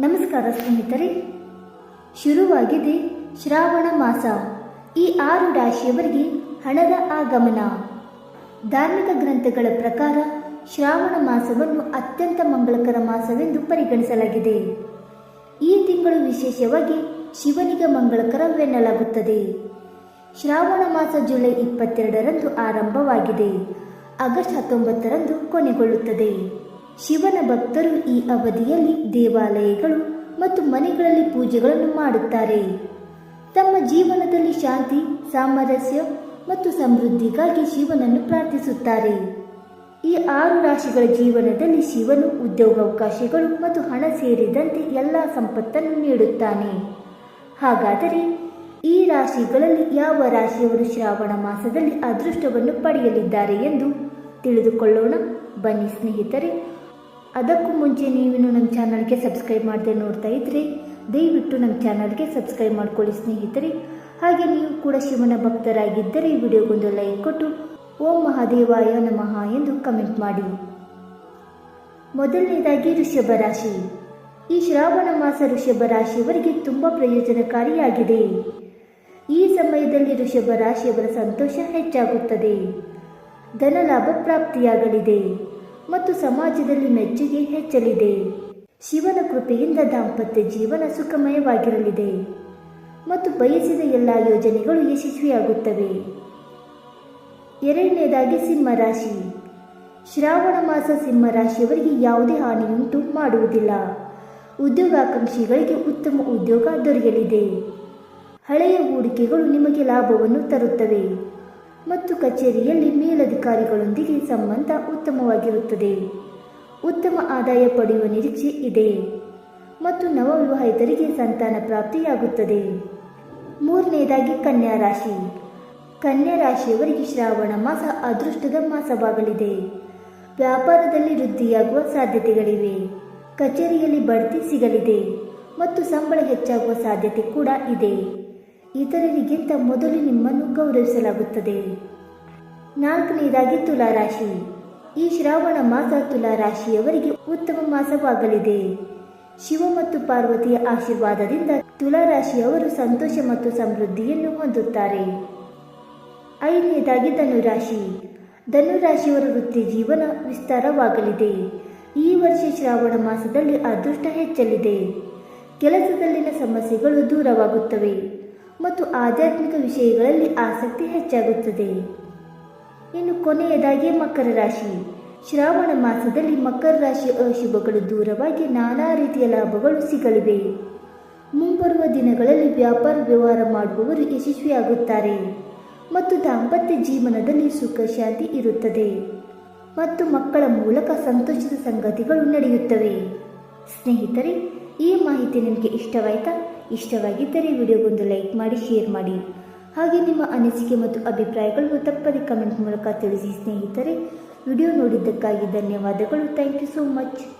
ನಮಸ್ಕಾರ ಸ್ನೇಹಿತರೆ. ಶುರುವಾಗಿದೆ ಶ್ರಾವಣ ಮಾಸ. ಈ ಆರು ರಾಶಿಯವರಿಗೆ ಹಣದ ಆಗಮನ. ಧಾರ್ಮಿಕ ಗ್ರಂಥಗಳ ಪ್ರಕಾರ ಶ್ರಾವಣ ಮಾಸವನ್ನು ಅತ್ಯಂತ ಮಂಗಳಕರ ಮಾಸವೆಂದು ಪರಿಗಣಿಸಲಾಗಿದೆ. ಈ ತಿಂಗಳು ವಿಶೇಷವಾಗಿ ಶಿವನಿಗೆ ಮಂಗಳಕರವೆನ್ನಲಾಗುತ್ತದೆ. ಶ್ರಾವಣ ಮಾಸ ಜುಲೈ ಇಪ್ಪತ್ತೆರಡರಂದು ಆರಂಭವಾಗಿದೆ. ಆಗಸ್ಟ್ ಹತ್ತೊಂಬತ್ತರಂದು ಕೊನೆಗೊಳ್ಳುತ್ತದೆ. ಶಿವನ ಭಕ್ತರು ಈ ಅವಧಿಯಲ್ಲಿ ದೇವಾಲಯಗಳು ಮತ್ತು ಮನೆಗಳಲ್ಲಿ ಪೂಜೆಗಳನ್ನು ಮಾಡುತ್ತಾರೆ. ತಮ್ಮ ಜೀವನದಲ್ಲಿ ಶಾಂತಿ, ಸಾಮರಸ್ಯ ಮತ್ತು ಸಮೃದ್ಧಿಗಾಗಿ ಶಿವನನ್ನು ಪ್ರಾರ್ಥಿಸುತ್ತಾರೆ. ಈ ಆರು ರಾಶಿಗಳ ಜೀವನದಲ್ಲಿ ಶಿವನು ಉದ್ಯೋಗಾವಕಾಶಗಳು ಮತ್ತು ಹಣ ಸೇರಿದಂತೆ ಎಲ್ಲ ಸಂಪತ್ತನ್ನು ನೀಡುತ್ತಾನೆ. ಹಾಗಾದರೆ ಈ ರಾಶಿಗಳಲ್ಲಿ ಯಾವ ರಾಶಿಯವರು ಶ್ರಾವಣ ಮಾಸದಲ್ಲಿ ಅದೃಷ್ಟವನ್ನು ಪಡೆಯಲಿದ್ದಾರೆ ಎಂದು ತಿಳಿದುಕೊಳ್ಳೋಣ. ಬನ್ನಿ ಸ್ನೇಹಿತರೆ ಅದಕ್ಕೂ ಮುಂಚೆ ನೀವಿನ್ನು ನಮ್ಮ ಚಾನಲ್ಗೆ ಸಬ್ಸ್ಕ್ರೈಬ್ ಮಾಡದೆ ನೋಡ್ತಾ ಇದ್ದರೆ ದಯವಿಟ್ಟು ನಮ್ಮ ಚಾನಲ್ಗೆ ಸಬ್ಸ್ಕ್ರೈಬ್ ಮಾಡ್ಕೊಳ್ಳಿ ಸ್ನೇಹಿತರೆ. ಹಾಗೆ ನೀವು ಕೂಡ ಶಿವನ ಭಕ್ತರಾಗಿದ್ದರೆ ಈ ವಿಡಿಯೋಗೊಂದು ಲೈಕ್ ಕೊಟ್ಟು, ಓಂ ಮಹಾದೇವಾಯ ನಮಃ ಎಂದು ಕಮೆಂಟ್ ಮಾಡಿ. ಮೊದಲನೇದಾಗಿ ಋಷಭ ರಾಶಿ. ಈ ಶ್ರಾವಣ ಮಾಸ ಋಷಭ ರಾಶಿಯವರಿಗೆ ತುಂಬ ಪ್ರಯೋಜನಕಾರಿಯಾಗಿದೆ. ಈ ಸಮಯದಲ್ಲಿ ಋಷಭ ರಾಶಿಯವರ ಸಂತೋಷ ಹೆಚ್ಚಾಗುತ್ತದೆ. ಧನಲಾಭ ಪ್ರಾಪ್ತಿಯಾಗಲಿದೆ. ಮತ್ತು ಸಮಾಜದಲ್ಲಿ ಮೆಚ್ಚುಗೆ ಹೆಚ್ಚಲಿದೆ. ಶಿವನ ಕೃಪೆಯಿಂದ ದಾಂಪತ್ಯ ಜೀವನ ಸುಖಮಯವಾಗಿರಲಿದೆ. ಮತ್ತು ಬಯಸಿದ ಎಲ್ಲ ಯೋಜನೆಗಳು ಯಶಸ್ವಿಯಾಗುತ್ತವೆ. ಎರಡನೇದಾಗಿ ಸಿಂಹರಾಶಿ. ಶ್ರಾವಣ ಮಾಸ ಸಿಂಹರಾಶಿಯವರಿಗೆ ಯಾವುದೇ ಹಾನಿಯುಂಟು ಮಾಡುವುದಿಲ್ಲ. ಉದ್ಯೋಗಾಕಾಂಕ್ಷಿಗಳಿಗೆ ಉತ್ತಮ ಉದ್ಯೋಗ ದೊರೆಯಲಿದೆ. ಹಳೆಯ ಹೂಡಿಕೆಗಳು ನಿಮಗೆ ಲಾಭವನ್ನು ತರುತ್ತವೆ. ಮತ್ತು ಕಚೇರಿಯಲ್ಲಿ ಮೇಲಧಿಕಾರಿಗಳೊಂದಿಗೆ ಸಂಬಂಧ ಉತ್ತಮವಾಗಿರುತ್ತದೆ. ಉತ್ತಮ ಆದಾಯ ಪಡೆಯುವ ನಿರೀಕ್ಷೆ ಇದೆ. ಮತ್ತು ನವವಿವಾಹಿತರಿಗೆ ಸಂತಾನ ಪ್ರಾಪ್ತಿಯಾಗುತ್ತದೆ. ಮೂರನೇದಾಗಿ ಕನ್ಯಾ ರಾಶಿ. ಕನ್ಯಾ ರಾಶಿಯವರಿಗೆ ಶ್ರಾವಣ ಮಾಸ ಅದೃಷ್ಟದ ಮಾಸವಾಗಲಿದೆ. ವ್ಯಾಪಾರದಲ್ಲಿ ವೃದ್ಧಿಯಾಗುವ ಸಾಧ್ಯತೆಗಳಿವೆ. ಕಚೇರಿಯಲ್ಲಿ ಬಡ್ತಿ ಸಿಗಲಿದೆ. ಮತ್ತು ಸಂಬಳ ಹೆಚ್ಚಾಗುವ ಸಾಧ್ಯತೆ ಕೂಡ ಇದೆ. ಇತರರಿಗಿಂತ ಮೊದಲು ನಿಮ್ಮನ್ನು ಗೌರವಿಸಲಾಗುತ್ತದೆ. ನಾಲ್ಕನೆಯದಾಗಿ ತುಲಾರಾಶಿ. ಈ ಶ್ರಾವಣ ಮಾಸ ತುಲಾರಾಶಿಯವರಿಗೆ ಉತ್ತಮ ಮಾಸವಾಗಲಿದೆ. ಶಿವ ಮತ್ತು ಪಾರ್ವತಿಯ ಆಶೀರ್ವಾದದಿಂದ ತುಲಾರಾಶಿಯವರು ಸಂತೋಷ ಮತ್ತು ಸಮೃದ್ಧಿಯನ್ನು ಹೊಂದುತ್ತಾರೆ. ಐದನೇದಾಗಿ ಧನುರಾಶಿ. ಧನುರಾಶಿಯವರ ವೃತ್ತಿ ಜೀವನ ವಿಸ್ತಾರವಾಗಲಿದೆ. ಈ ವರ್ಷ ಶ್ರಾವಣ ಮಾಸದಲ್ಲಿ ಅದೃಷ್ಟ ಹೆಚ್ಚಲಿದೆ. ಕೆಲಸದಲ್ಲಿನ ಸಮಸ್ಯೆಗಳು ದೂರವಾಗುತ್ತವೆ. ಮತ್ತು ಆಧ್ಯಾತ್ಮಿಕ ವಿಷಯಗಳಲ್ಲಿ ಆಸಕ್ತಿ ಹೆಚ್ಚಾಗುತ್ತದೆ. ಇನ್ನು ಕೊನೆಯದಾಗಿ ಮಕರ ರಾಶಿ. ಶ್ರಾವಣ ಮಾಸದಲ್ಲಿ ಮಕರ ರಾಶಿಯ ಅಶುಭಗಳು ದೂರವಾಗಿ ನಾನಾ ರೀತಿಯ ಲಾಭಗಳು ಸಿಗಲಿವೆ. ಮುಂಬರುವ ದಿನಗಳಲ್ಲಿ ವ್ಯಾಪಾರ ವ್ಯವಹಾರ ಮಾಡುವವರು ಯಶಸ್ವಿಯಾಗುತ್ತಾರೆ. ಮತ್ತು ದಾಂಪತ್ಯ ಜೀವನದಲ್ಲಿ ಸುಖ, ಶಾಂತಿ ಇರುತ್ತದೆ. ಮತ್ತು ಮಕ್ಕಳ ಮೂಲಕ ಸಂತೋಷದ ಸಂಗತಿಗಳು ನಡೆಯುತ್ತವೆ. ಸ್ನೇಹಿತರೆ, ಈ ಮಾಹಿತಿ ನಿಮಗೆ ಇಷ್ಟವಾಯಿತಾ? ಇಷ್ಟವಾಗಿದ್ದರೆ ವಿಡಿಯೋಗೊಂದು ಲೈಕ್ ಮಾಡಿ, ಶೇರ್ ಮಾಡಿ. ಹಾಗೆ ನಿಮ್ಮ ಅನಿಸಿಕೆ ಮತ್ತು ಅಭಿಪ್ರಾಯಗಳನ್ನು ತಪ್ಪದೆ ಕಮೆಂಟ್ ಮೂಲಕ ತಿಳಿಸಿ ಸ್ನೇಹಿತರೆ. ವಿಡಿಯೋ ನೋಡಿದ್ದಕ್ಕಾಗಿ ಧನ್ಯವಾದಗಳು. Thank you so much.